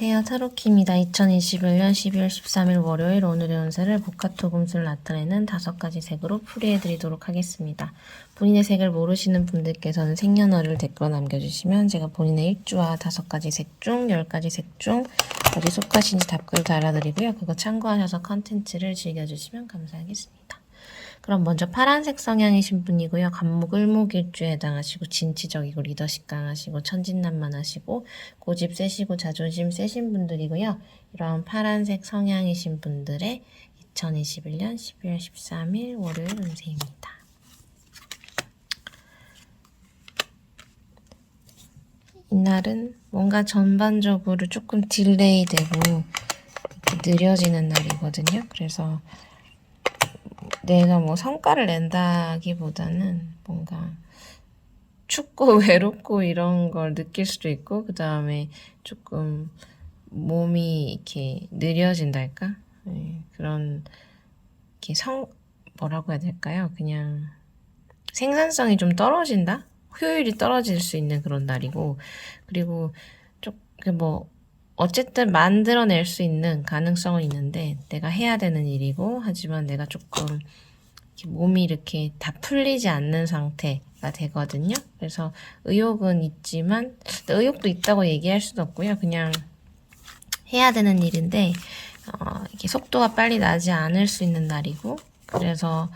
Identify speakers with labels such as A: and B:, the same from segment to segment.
A: 안녕하세요. 타로키입니다. 2021년 12월 13일 월요일 오늘의 운세를 복합토 금수를 나타내는 다섯 가지 색으로 풀이해드리도록 하겠습니다. 본인의 색을 모르시는 분들께서는 생년월일 댓글로 남겨주시면 제가 본인의 일주와 다섯 가지 색 중, 열 가지 색 중 어디 속하신지 답글 달아드리고요. 그거 참고하셔서 컨텐츠를 즐겨주시면 감사하겠습니다. 그럼 먼저 파란색 성향이신 분이고요. 간목 을목일주에 해당하시고 진취적이고 리더십 강하시고 천진난만하시고 고집 세시고 자존심 세신 분들이고요. 이런 파란색 성향이신 분들의 2021년 12월 13일 월요일 운세입니다. 이날은 뭔가 전반적으로 조금 딜레이 되고 느려지는 날이거든요. 그래서 내가 뭐 성과를 낸다기보다는 뭔가 춥고 외롭고 이런 걸 느낄 수도 있고 그 다음에 조금 몸이 이렇게 느려진달까 네, 그런 이렇게 성 뭐라고 해야 될까요? 그냥 생산성이 좀 떨어진다 효율이 떨어질 수 있는 그런 날이고 그리고 좀뭐 어쨌든 만들어낼 수 있는 가능성은 있는데 내가 해야 되는 일이고 하지만 내가 조금 이렇게 몸이 이렇게 다 풀리지 않는 상태가 되거든요. 그래서 의욕은 있지만 의욕도 있다고 얘기할 수도 없고요. 그냥 해야 되는 일인데 어, 이게 속도가 빨리 나지 않을 수 있는 날이고 그래서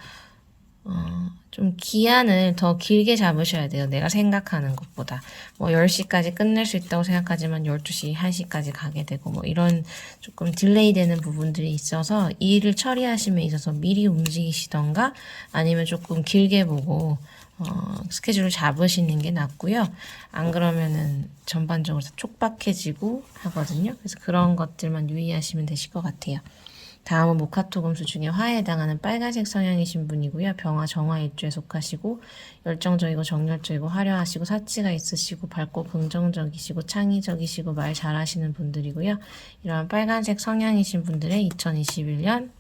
A: 어, 좀 기한을 더 길게 잡으셔야 돼요. 내가 생각하는 것보다. 뭐 10시까지 끝낼 수 있다고 생각하지만 12시, 1시까지 가게 되고 뭐 이런 조금 딜레이 되는 부분들이 있어서 이 일을 처리하심에 있어서 미리 움직이시던가 아니면 조금 길게 보고 어, 스케줄을 잡으시는 게 낫고요. 안 그러면은 전반적으로 촉박해지고 하거든요. 그래서 그런 것들만 유의하시면 되실 것 같아요. 다음은 모카토 금수 중에 화에 해당하는 빨간색 성향이신 분이고요. 병화 정화 일주에 속하시고 열정적이고 정열적이고 화려하시고 사치가 있으시고 밝고 긍정적이시고 창의적이시고 말 잘하시는 분들이고요. 이러한 빨간색 성향이신 분들의 2021년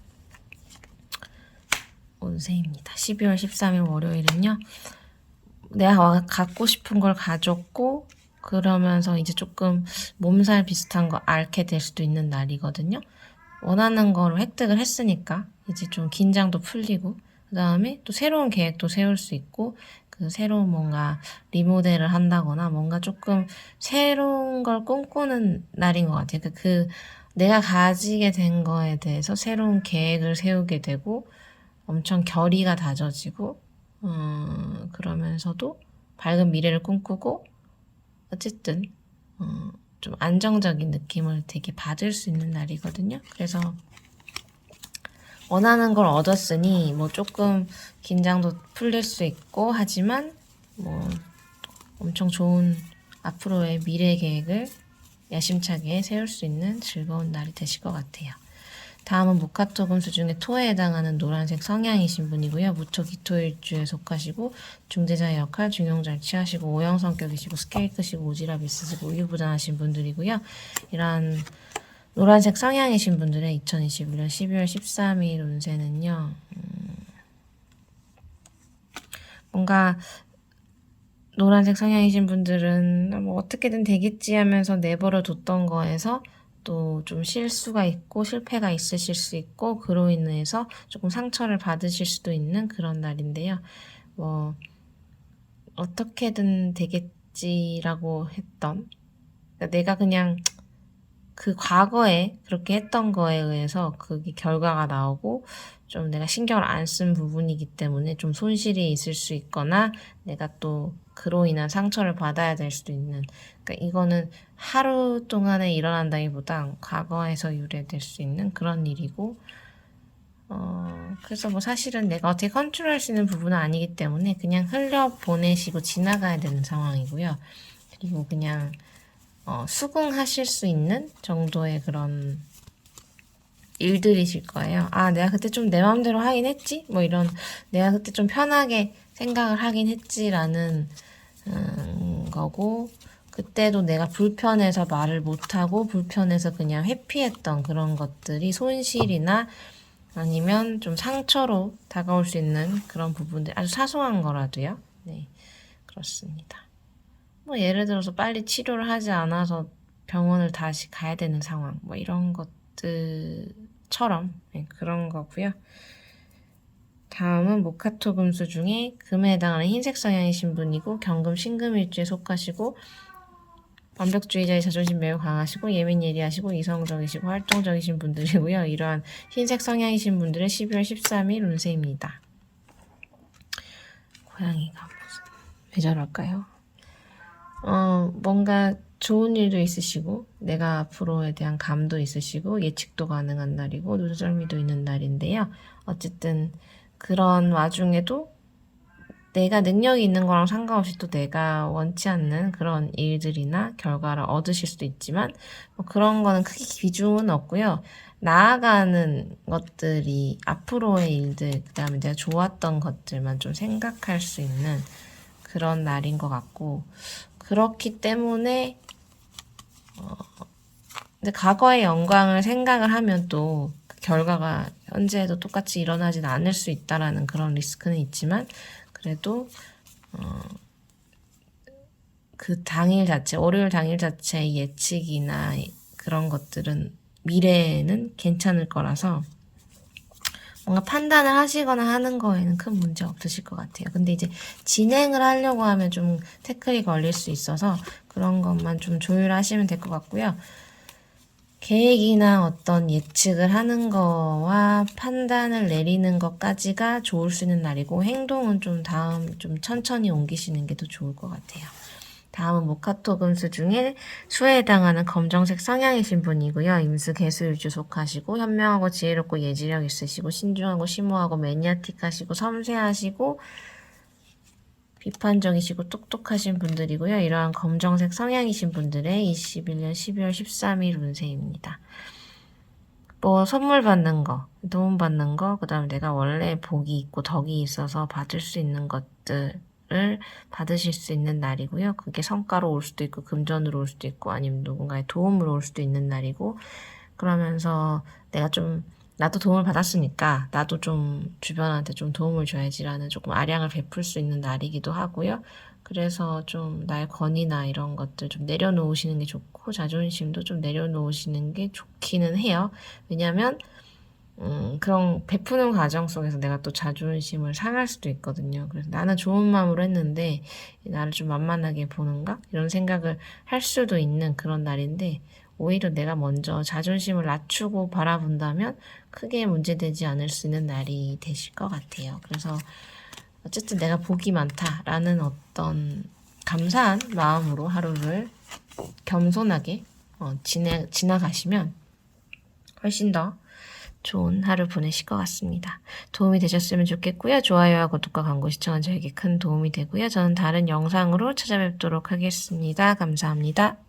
A: 운세입니다. 12월 13일 월요일은요. 내가 갖고 싶은 걸 가졌고 그러면서 이제 조금 몸살 비슷한 거 앓게 될 수도 있는 날이거든요. 원하는 거를 획득을 했으니까 이제 좀 긴장도 풀리고 그 다음에 또 새로운 계획도 세울 수 있고 그 새로운 뭔가 리모델을 한다거나 뭔가 조금 새로운 걸 꿈꾸는 날인 것 같아요. 그, 그 내가 가지게 된 거에 대해서 새로운 계획을 세우게 되고 엄청 결의가 다져지고 어, 그러면서도 밝은 미래를 꿈꾸고 어쨌든 어, 좀 안정적인 느낌을 되게 받을 수 있는 날이거든요. 그래서 원하는 걸 얻었으니 뭐 조금 긴장도 풀릴 수 있고 하지만 뭐 엄청 좋은 앞으로의 미래 계획을 야심차게 세울 수 있는 즐거운 날이 되실 것 같아요. 다음은 무카토 금수 중에 토에 해당하는 노란색 성향이신 분이고요. 무토 기토일주에 속하시고 중재자의 역할 중용 잘 취하시고 오형 성격이시고 스케일 크시고 오지랖 있으시고 우유부단하신 분들이고요. 이러한 노란색 성향이신 분들의 2021년 12월 13일 운세는요. 음, 뭔가 노란색 성향이신 분들은 뭐 어떻게든 되겠지 하면서 내버려 뒀던 거에서 또 좀 실수가 있고 실패가 있으실 수 있고 그로 인해서 조금 상처를 받으실 수도 있는 그런 날인데요. 뭐 어떻게든 되겠지라고 했던 그러니까 내가 그냥 그 과거에 그렇게 했던 거에 의해서 그게 결과가 나오고 좀 내가 신경을 안 쓴 부분이기 때문에 좀 손실이 있을 수 있거나 내가 또 그로 인한 상처를 받아야 될 수도 있는. 그러니까 이거는 하루 동안에 일어난다기보다 과거에서 유래될 수 있는 그런 일이고 어 그래서 뭐 사실은 내가 어떻게 컨트롤할 수 있는 부분은 아니기 때문에 그냥 흘려 보내시고 지나가야 되는 상황이고요. 그리고 그냥 어, 수긍하실 수 있는 정도의 그런 일들이실 거예요. 아, 내가 그때 좀 내 마음대로 하긴 했지? 뭐 이런, 내가 그때 좀 편하게 생각을 하긴 했지라는, 음, 거고, 그때도 내가 불편해서 말을 못하고, 불편해서 그냥 회피했던 그런 것들이 손실이나 아니면 좀 상처로 다가올 수 있는 그런 부분들, 아주 사소한 거라도요. 네, 그렇습니다. 뭐 예를 들어서 빨리 치료를 하지 않아서 병원을 다시 가야 되는 상황, 뭐 이런 것 들처럼 네, 그런 거고요. 다음은 모카토 금수 중에 금에 해당하는 흰색 성향이신 분이고 경금 신금일주에 속하시고 완벽주의자의 자존심 매우 강하시고 예민 예리하시고 이성적이시고 활동적이신 분들이고요. 이러한 흰색 성향이신 분들의 12월 13일 운세입니다. 고양이가 무슨 왜 저럴까요? 어 뭔가 좋은 일도 있으시고 내가 앞으로에 대한 감도 있으시고 예측도 가능한 날이고 눈썰미도 있는 날인데요. 어쨌든 그런 와중에도 내가 능력이 있는 거랑 상관없이 또 내가 원치 않는 그런 일들이나 결과를 얻으실 수도 있지만 뭐 그런 거는 크게 비중은 없고요. 나아가는 것들이 앞으로의 일들, 그 다음에 내가 좋았던 것들만 좀 생각할 수 있는 그런 날인 것 같고 그렇기 때문에 어, 근데 과거의 영광을 생각을 하면 또 그 결과가 현재에도 똑같이 일어나진 않을 수 있다라는 그런 리스크는 있지만 그래도 어, 그 당일 자체 월요일 당일 자체의 예측이나 그런 것들은 미래에는 괜찮을 거라서 뭔가 판단을 하시거나 하는 거에는 큰 문제 없으실 것 같아요. 근데 이제 진행을 하려고 하면 좀 태클이 걸릴 수 있어서 그런 것만 좀 조율하시면 될 것 같고요. 계획이나 어떤 예측을 하는 거와 판단을 내리는 것까지가 좋을 수 있는 날이고 행동은 좀 다음 좀 천천히 옮기시는 게 더 좋을 것 같아요. 다음은 모카토 금수 중에 수에 해당하는 검정색 성향이신 분이고요. 임수 개수일주 속하시고 현명하고 지혜롭고 예지력 있으시고 신중하고 심오하고 매니아틱하시고 섬세하시고 비판적이시고 똑똑하신 분들이고요. 이러한 검정색 성향이신 분들의 21년 12월 13일 운세입니다. 뭐 선물 받는 거, 도움 받는 거, 그 다음에 내가 원래 복이 있고 덕이 있어서 받을 수 있는 것들 을 받으실 수 있는 날이고요. 그게 성과로 올 수도 있고 금전으로 올 수도 있고 아니면 누군가의 도움으로 올 수도 있는 날이고 그러면서 내가 좀 나도 도움을 받았으니까 나도 좀 주변한테 좀 도움을 줘야지라는 조금 아량을 베풀 수 있는 날이기도 하고요. 그래서 좀 나의 권위나 이런 것들 좀 내려놓으시는 게 좋고 자존심도 좀 내려놓으시는 게 좋기는 해요. 왜냐하면 음, 그런 베푸는 과정 속에서 내가 또 자존심을 상할 수도 있거든요. 그래서 나는 좋은 마음으로 했는데 나를 좀 만만하게 보는가 이런 생각을 할 수도 있는 그런 날인데 오히려 내가 먼저 자존심을 낮추고 바라본다면 크게 문제되지 않을 수 있는 날이 되실 것 같아요. 그래서 어쨌든 내가 복이 많다라는 어떤 감사한 마음으로 하루를 겸손하게 어, 지내, 지나가시면 훨씬 더 좋은 하루 보내실 것 같습니다. 도움이 되셨으면 좋겠고요. 좋아요와 구독과 광고 시청은 저에게 큰 도움이 되고요. 저는 다른 영상으로 찾아뵙도록 하겠습니다. 감사합니다.